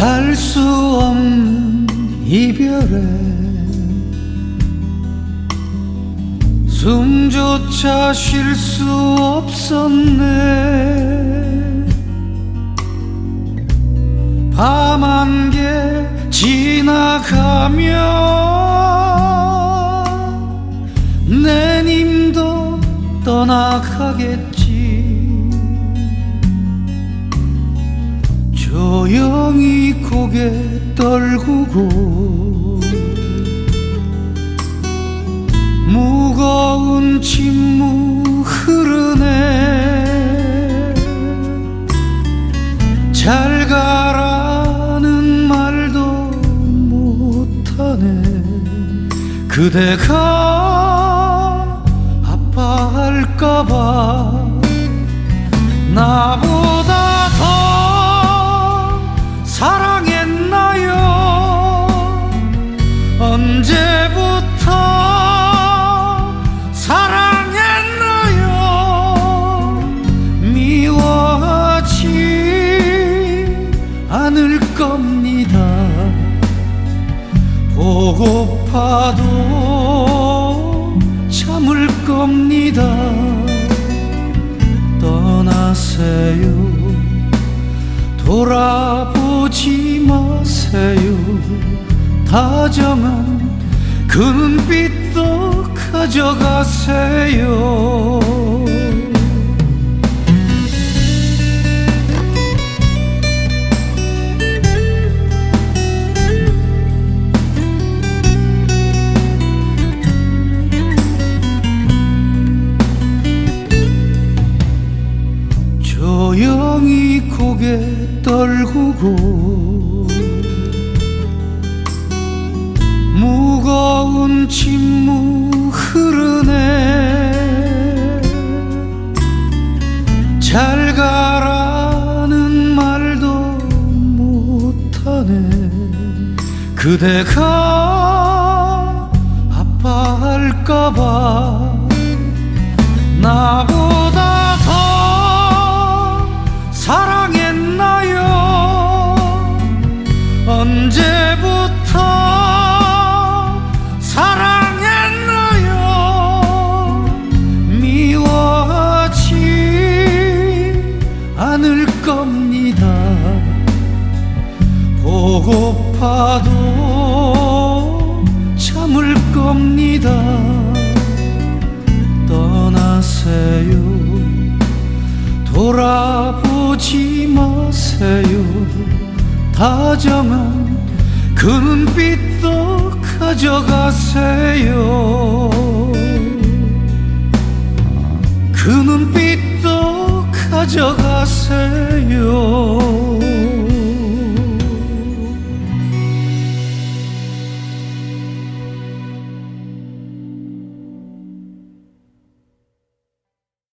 피할 수 없는 이별에 숨조차 쉴 수 없었네. 밤 한 개 지나가며 내 님도 떠나가겠지 조용히 고개 떨구고 무거운 침묵 흐르네. 잘 가라는 말도 못하네. 그대가 아파할까봐 나보 고파도 참을 겁니다. 떠나세요. 돌아보지 마세요. 다정한 그 눈빛도 가져가세요 조용히 고개 떨구고 무거운 침묵 흐르네. 잘 가라는 말도 못하네. 그대가 아파할까봐 고파도 참을 겁니다. 떠나세요. 돌아보지 마세요. 다정한 그 눈빛도 가져가세요. 그 눈빛도 가져가세요